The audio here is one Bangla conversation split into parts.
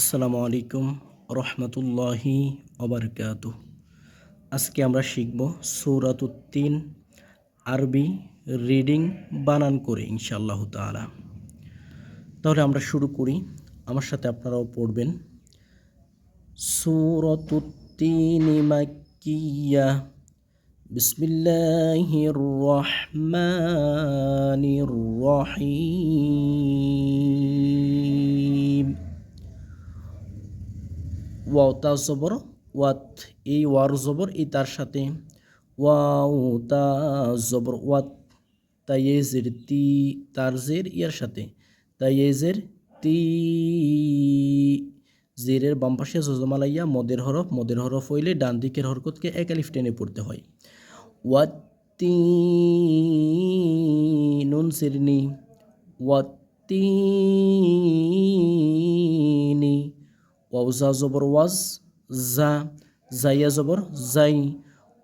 আসসালামু আলাইকুম রহমতুল্লাহি অবরকাত আজকে আমরা শিখব সৌরাতুত্তিন, আরবি রিডিং বানান করে, ইনশাআল্লাহ তাআলা। তাহলে আমরা শুরু করি। আমার সাথে আপনারাও পড়বেন। সৌরতুত্তিন মাক্কিয়া। বিসমিল্লাহির রহমানির রহিম। ওয়াও তা জবর ওয়াত এই ওয়ার জবর এই তার সাথে। ওয়াও তা জবর ওয়াত তাইয়েজের তি, তার জের ইয়ার সাথে। তাইয়েজের তি, জেরের বাম পাশে জজমালাইয়া মদের হরফ মদের হরফ হইলে ডান দিকের হরকতকে এক আলিফ টেনে পড়তে হয়। ওয়াত্তি নুন সিরনি ওয়াত্তিনি ওয়াউজা জবর ওয়াজ জা জাইয়া জবর জাই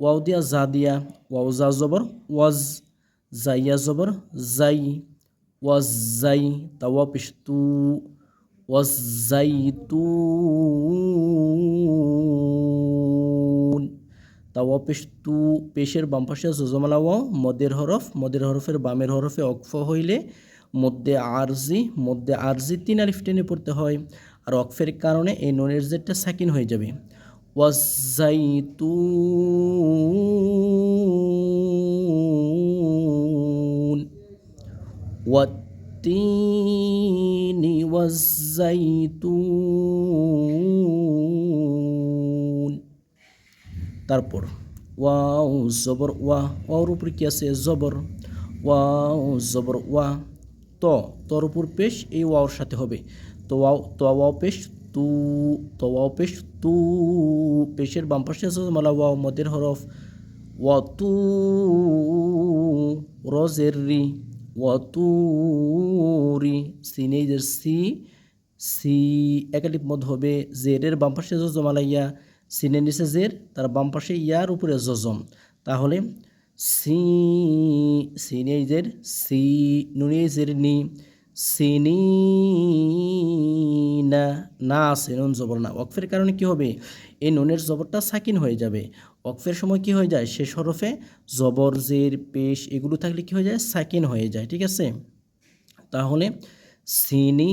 ওয়াও দিয়া জা দিয়া ওয়াউজা জবর ওয়াজ জাইয়া জবর জাই ওয়াজ জাই তাওয়া পেশ তু ওয়াজ জাই তু তাওয়া পেশ পেশের বাম পাশে জজমালা ওয়াও মদের হরফ মদের হরফের বামের হরফে অক্ফ হইলে মধ্যে আরজি মধ্যে আরজি তিন আলিফ টেনে পড়তে হয় আর অকফের কারণে এই নুনের জেরটা সাকিন হয়ে যাবে। ওয়াজাইতুন। ওয়াত্তিনি ওয়াজাইতুন। তারপর ওয়াও, জবর ওয়া। ওয়ার উপরে কি আছে? জবর। ওয়াও, জবর ওয়া। ত, তর উপর পেশ এই ওয়াওর সাথে হবে। তো ওয়াও তো ওয়াও পেশ, তু তো পেশ, তু, পেশের বাম পাশে আছে মালা ওয়াও, মদের হরফ, ওয়া তু, রজের রি, ওয়া তু, রি সিনেজের সি সি, একালিপ মদ হবে জেরের বাম পাশে জজমালাইয়া সিনের নিচে জের তার বাম পাশে ইয়ার উপরে জজম। তাহলে সি সিনেজের সি নুনেজের নি সিনি না না আছে নুন জবর না অকফের কারণে কি হবে এই নুনের জবরটা সাকিন হয়ে যাবে অকফের সময় কি হয়ে যায় শেষ হরফে জবর জের পেশ এগুলো থাকলে কি হয়ে যায় সাকিন হয়ে যায় ঠিক আছে তাহলে সিনি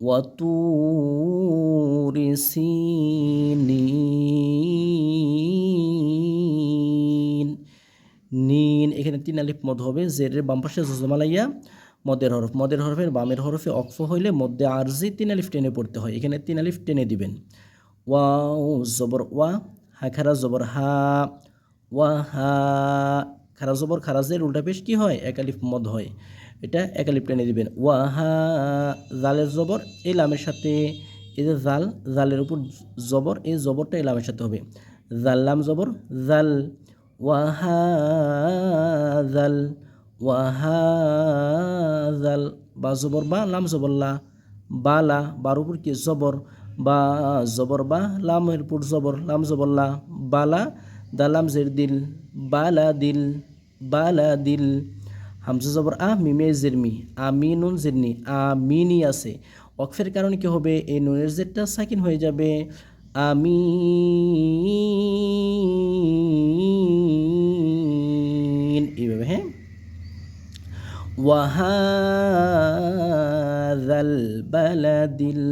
وطور سينين এখানে তিন আলিফ মদ হবে জেরের বাম পাশে জজমালাইয়া মদের হরফ। মদের হরফের বামের হরফে অক্ফ হইলে মধ্যে আরজি তিন আলিফ টেনে পড়তে হয়। এখানে তিন আলিফ টেনে দিবেন। ওয়াও, জবর ওয়া, হা, খারা, জবর হা। ওয়া, হা, খারা, জবর খারাজের উল্টা পেশ কি হয়? এক আলিফ মদ হয়। এটা এক আলিফ টেনে দিবেন। ওয়া, হা, জালের জবর এই লামের সাথে, এই যে জাল, জালের উপর জবর, এই জবরটা এই লামের সাথে হবে। জাল্লাম জবর, জাল। ওয়াহাজাল ওয়াহাজাল বা জবর বা লাম জবর লা বালা বার উপর কি জবর, বা জবর বা লামের উপর জবর, লাম জবর লা বালা দালাম জের দিল বালা দিল বালা দিল, হামজা জবর আ, মিমে জেরমি আমি নুন জেরনি আমিনি আছে। অক্ফের কারণে কি হবে? এই নুনের জেরটা সাকিন হয়ে যাবে আমি ওয়াহাদাল বালাদিল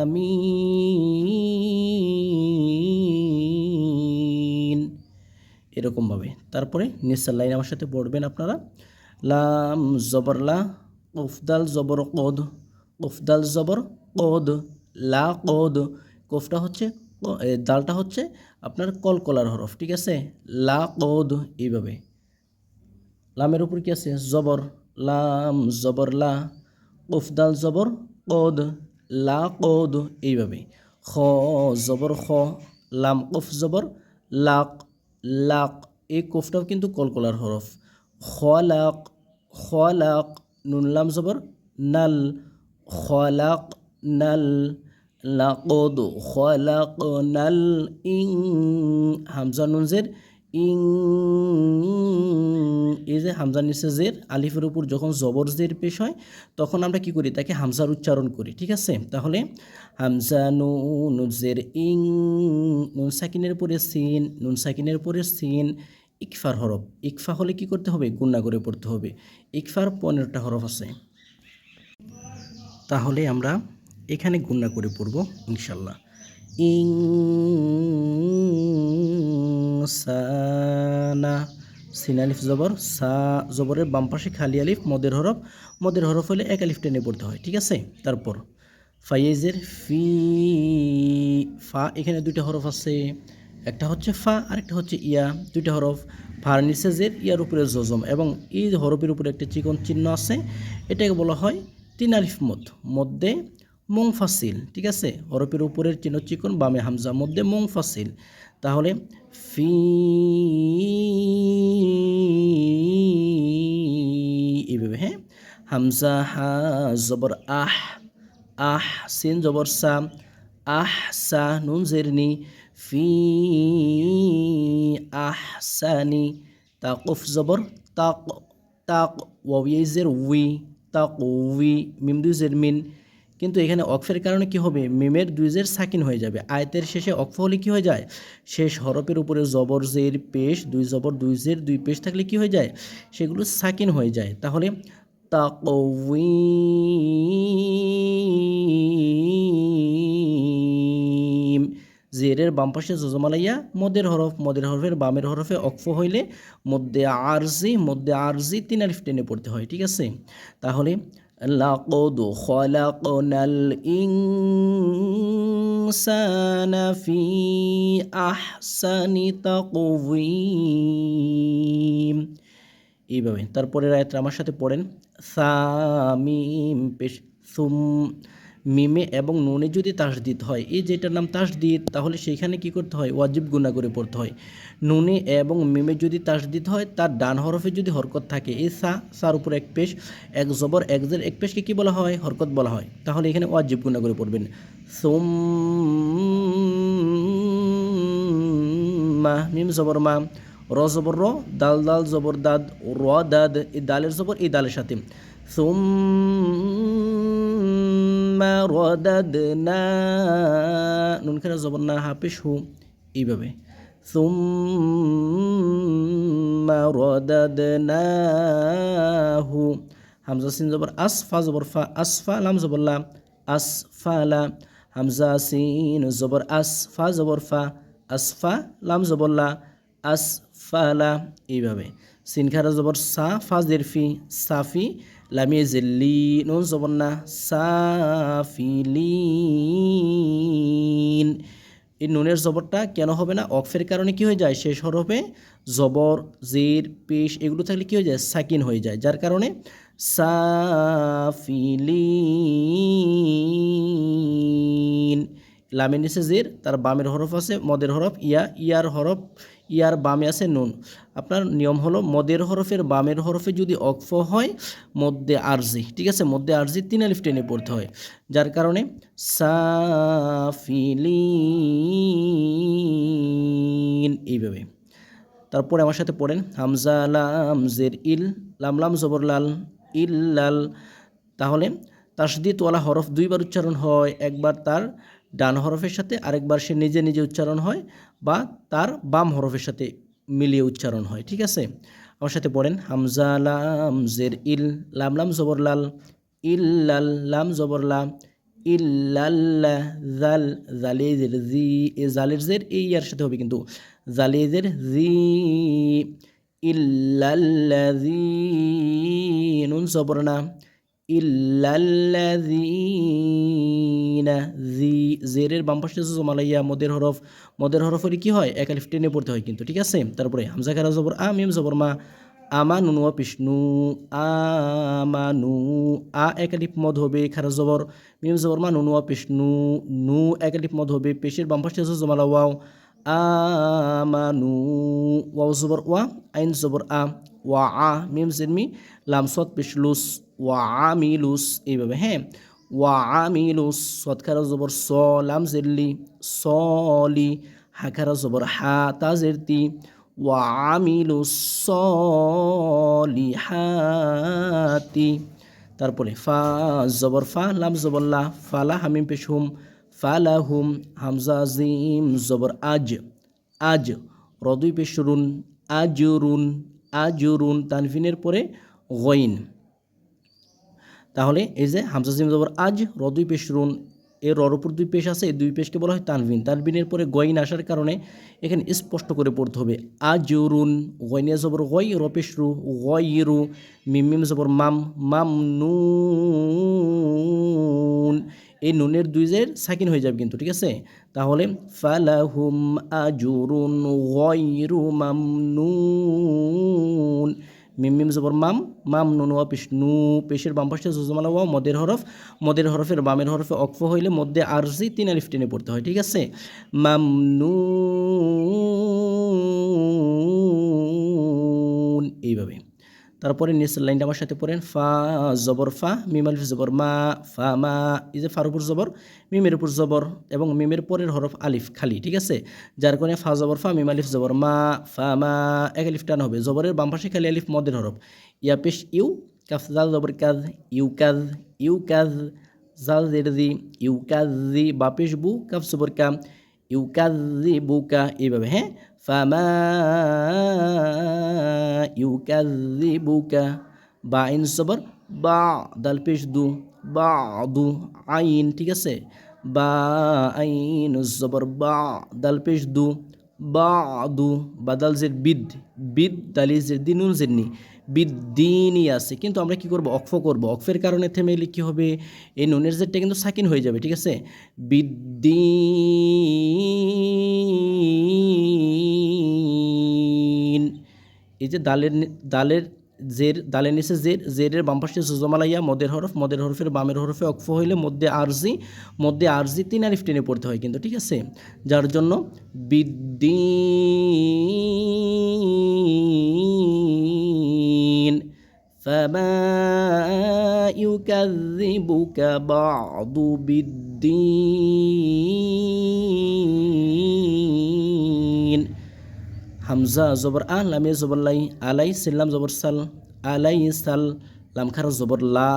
আমিন। এরকমভাবে। তারপরে নিসার লাইন আমার সাথে পড়বেন আপনারা। লাম জবর লা, কফদাল জবর কদ, কফদাল জবর কদ, লা কদ। কফটা হচ্ছে দালটা হচ্ছে আপনার কলকলার হরফ, ঠিক আছে? লা কদ, এইভাবে। লামের উপর কি আছে? জবর। লাম, জবর, লা কফদাল জবর, কদ, লা, কদ এইভাবে খ, জবর, খ, লাম, কফ, জবর, লাক লাক, এই কফটাও কিন্তু কলকলার হরফ। খলাক খলাক নুন, লাম, জবর, নাল। খলাক নাল লাকদ খলাকনাল ইং, হামজা নুনজের ইং এই যে হামজার নিচে আলিফের উপর যখন জবর জের পেশ হয় তখন আমরা কি করি তাকে হামজার উচ্চারণ করি ঠিক আছে তাহলে হামজা নুন জের ইং নুন সাকিনের পরে সিন নুন সাকিনের পরে সিন ইকফার হরফ ইকফা হলে কি করতে হবে গুণা করে পড়তে হবে ইকফার পনেরোটা হরফ আছে তাহলে আমরা এখানে গুণা করে পড়ব ইনশাল্লাহ ইং সানা সিন আলিফ জবর, সা জবরের বাম পাশে খালি আলিফ, মদের হরফ। মদের হরফ হলে এক আলিফ টেনে পড়তে হয়, ঠিক আছে? তারপর, ফাইজের ফি, ফা, এখানে দুইটা হরফ আছে। একটা হচ্ছে ফা, আরেকটা হচ্ছে ইয়া, দুইটা হরফ। ফার জের, ইয়ার উপরে জজম এবং এই হরফের উপরে একটা চিকন চিহ্ন আছে। এটাকে বলা হয় তিন আলিফ মদ। মধ্যে মুংফাসিল ঠিক আছে? হরফের উপরের চিহ্ন চিকন, বামে হামজা, মধ্যে মুংফাসিল তাহলে ফি এইভাবে হ্যাঁ? হামজা, হা, জবর, আহ আহ, সিন, জবর, সা, আহ, সা, নুন জেরনি ফি আহসানি তাকুফ জবর, তাক তাক ওয়াইজের উই, তাক, উই, মিম দুইজের মিন কিন্তু এখানে অক্ফের কারণে কি হবে? মিমের দুইজের সাকিন হয়ে যাবে। আয়তের শেষে অক্ফ হলে কি হয়ে যায়? শেষ হরফের উপরে জবর, জের, পেশ, দুই জবর, দুই জের, দুই পেশ থাকলে কি হয়ে যায়? সেগুলো সাকিন হয়ে যায়। তাহলে তাকউইম জেরের বাম পাশে জজমালাইয়া মদের হরফ, মদের হরফের বামের হরফে অক্ফ হইলে মধ্যে আরজি মধ্যে আরজি তিন আলিফ টেনে পড়তে হয়। ঠিক আছে? তাহলে লাকদ খলাকনাল ইনসানা ফি আহসানি তাকওয়িম এইভাবে তারপরে রায়ত্রা আমার সাথে পড়েন। সামিম পেশ সুম মিমে এবং নুনে যদি তাসদিদ হয়, এই যেটার নাম তাসদিদ, তাহলে সেইখানে কি করতে হয়? ওয়াজিব গুণা করে পড়তে হয়। নুনে এবং মিমে যদি তাসদিদ হয়, তার ডান হরফে যদি হরকত থাকে, এই সা, সার উপর এক পেশ, এক জবর, এক জের, এক পেশকে কী বলা হয়? হরকত বলা হয়। তাহলে এখানে ওয়াজিব গুণা করে পড়বেন। সোম মা মিম জবর মা, র জবর র, দাল দাল জবর দাদ, র দাদ, এই দালের জবর এই দালের সাথে। সুম্মা রদাদনা জবর না হাফিস হু, এইভাবে। রদাদনাহু হামজা সিন জবর আসফা জবর ফা, আসফা লাম জবর লা আসফালা হামজা সিন জবর আসফা জবর ফা, আসফা লাম জবর লা আসফালা এইভাবে। সিন খারা জবর সা, ফি সাফি লামিয়ে জেল্লি নুন জবর না সাফিলিন এই নুনের জবরটা কেন হবে না? অফের কারণে কি হয়ে যায়? শেষ হরফে জবর, জের, পেশ এগুলো থাকলে কি হয়ে যায়? সাকিন হয়ে যায়। যার কারণে সাফিলিন। লামের নিচে জের, তার বামের হরফ আছে মদের হরফ, ইয়া, ইয়ার হরফ, ইয়ার বামে আছে নুন। আপনার নিয়ম হলো মদের হরফের বামের হরফে যদি অক্ফ হয় মধ্যে আরজি, ঠিক আছে? মধ্যে আরজি তিন আলিফ টেনে পড়তে হয়। যার কারণে সাফিলিন, এইভাবে। তারপরে আমার সাথে পড়েন, হামজা, লাম, জের, ইল, লাম লাম, জবর, লাল, ইল, লাল। তাহলে তাসদিদওয়ালা হরফ দুইবার উচ্চারণ হয়, একবার তার ডান হরফের সাথে আরেকবার সে নিজে নিজে উচ্চারণ হয় বা তার বাম হরফের সাথে মিলিয়ে উচ্চারণ হয়, ঠিক আছে? আমার সাথে পড়েন, হামজা, লাম, জের, ইল, লাম লাম, জবর, লাল ইল্লাল লাম, জবর লাম ইল্লাল্লাহ জাল, জালেজের জি, এ জালের জের, এই ইয়ার সাথে হবে কিন্তু জালেজের জি ইল্লাল্লাজি নুন, জবর, না। ইল্লাল্লাযীনা জি, জেরের বাম পাশে জমালাইয়া মদের হরফ মদের হরফ কি হয়? এক আলিফ টেনে পড়তে হয় কিন্তু, ঠিক আছে? তারপরে হামজা খারা জবর, আ, মিম জবর, মা আমা নুনুয়া পিষ্ণু আমানু আ এক আলিফ মদ হবে খারা জবর, মিম জবর, মা নুনুয়া পিষ্ণু নু এক আলিফ মদ হবে পেশের বাম পাশে জমালা ওয়াও আমানু ওয়াও জবর, ওয়া, আইন জবর, আ, ওয়া, আ, মিম জিরমি লামসত পিসলুস, ওয়া আমিলুস, এইভাবে হ্যাঁ? ওয়া আমিলুস সৎকার জবর স, লাম জেল্লি সলি হাকারা জবর হা, তা জেরতি, ওয়া আমিলুস সলি হাতি তারপরে ফা জবর ফা, লাম জবল্লা ফালা হামিম পেশুম ফালাহুম হামজা জিম জবর আজ আজ রদুই পেশরুন আজরুন আজরুন তানফিনের পরে গইন। তাহলে এই যে হামজা জিম জবর আজ র দুই পেশ রুন এর রর উপর দুই পেশ আছে, এই দুই পেশকে বলা হয় তানভিন তানভিনের পরে গইন আসার কারণে এখানে স্পষ্ট করে পড়তে হবে, আজরুন গইনিয়া জবর গই, র পেশ রু, গইরু, মিম মিম জবর মাম মাম নুন। এই নুনের দুই জের সাকিন হয়ে যাবে কিন্তু, ঠিক আছে? তাহলে ফালাহুম আজুরুন, গইরু মামনুন মিম মিম জবর মাম মাম নুন ওয়া পেশ, নু পেশের বাম পাশে জুজমালা ওয়া মদের হরফ, মদের হরফের বামের হরফে অক্ফ হইলে মধ্যে আরজি তিন আলিফ টেনে পড়তে হয়, ঠিক আছে? মাম নুন তারপরে নিচের লাইনটা আমার সাথে পড়েন, ফা, জবর, ফা, মিম, আলিফ, জবর, মা, ফা, মা, এই যে ফার উপর জবর, মিমের উপর জবর এবং মিমের পরের হরফ আলিফ, খালি, ঠিক আছে? যার কারণে ফা, জবর, ফা, মিম, আলিফ, জবর, মা, ফা, মা, এক আলিফ টান হবে, জবরের বাম পাশে খালি আলিফ মদের হরফ, ইয়া পেশ, ইউ, কাফ, জাল, জবর, কাজ, ইউ কাজ ইউ, কাজ, জাল, জের দি ইউ, কাজ দি বা পেশ, বু, কাফ, জবর কাম ইউ, কাজ দি বুকা এইভাবে হ্যাঁ? ফামা ইউকাযিবুকা বা আইন সবর বা দাল পেশ দু বা দু আইন ঠিক আছে? বা আইন জবর বা দাল পেশ দু বা দু বাদাল জের বিদ বিদ দালি জের দিনুন জেরনি বিদ্দিনই আছে। কিন্তু আমরা কি করব? অক্ফ করব। অক্ফের কারণে থেমে এলে কী হবে? এই নুনের জেরটা কিন্তু সাকিন হয়ে যাবে, ঠিক আছে? বিদ্দিন এই যে দালের নি- দালের জের দালের নিচে জের জেরের বাম পাশে জুজমালাইয়া মদের হরফ মদের হরফের বামের হরফে অক্ফ হইলে মধ্যে আরজি মধ্যে আরজি তিন আলিফ টেনে পড়তে হয় কিন্তু ঠিক আছে যার জন্য বিদ্দিন فما يكذبك بعض بالدين হামজা জবর আহ লামে জবর লাই আলাই সিল্লাম জবর সাল আলাই সাল লাম খার জবর লা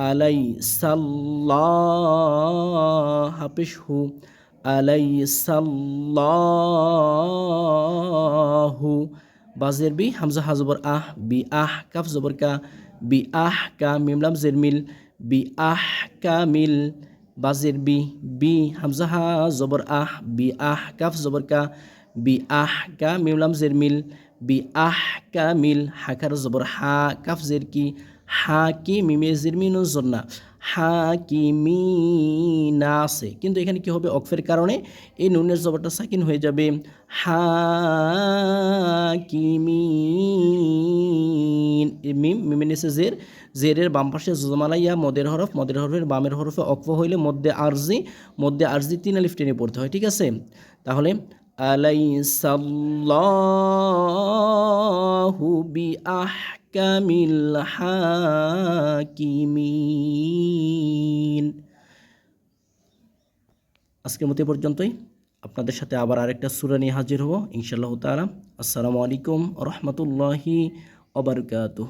আলাই সাল্লাহ হাফিস হু আলাই সাল্লাহু বাজের বি হামজা হা জবর আহ বি আহ কাফ জবর কা বি আহ কা মিমলাম জের মিল বি আহ কা মিল বাজের বি বি হামজা হা জবর আহ বি আহ কাফ জবর কা বি আহ কা মিমলাম জের মিল বি আহ কা মিল হাকার জবর হা কাফ জের কি হা কি মিমে জের মিনু জন্না হা কি মি না আছে কিন্তু এখানে কি হবে অক্ফের কারণে এই নুনের জবরটা সাকিন হয়ে যাবে হা কি এই মিম মিমে নিচে জের জেরের বাম পাশে জুজমালাইয়া মদের হরফ মদের হরফের বামের হরফে অক্ফ হইলে মধ্যে আরজি মধ্যে আরজি তিন আলিফ টেনে পড়তে হয় ঠিক আছে তাহলে আলাইসাল্লাহু বিআহকামিল হাকিমিন আজকের মতো পর্যন্তই। আপনাদের সাথে আবার আরেকটা সুরা নিয়ে হাজির হব, ইনশাআল্লাহ তাআলা। আসসালামু আলাইকুম রহমতুল্লাহি ওবরকাতুহ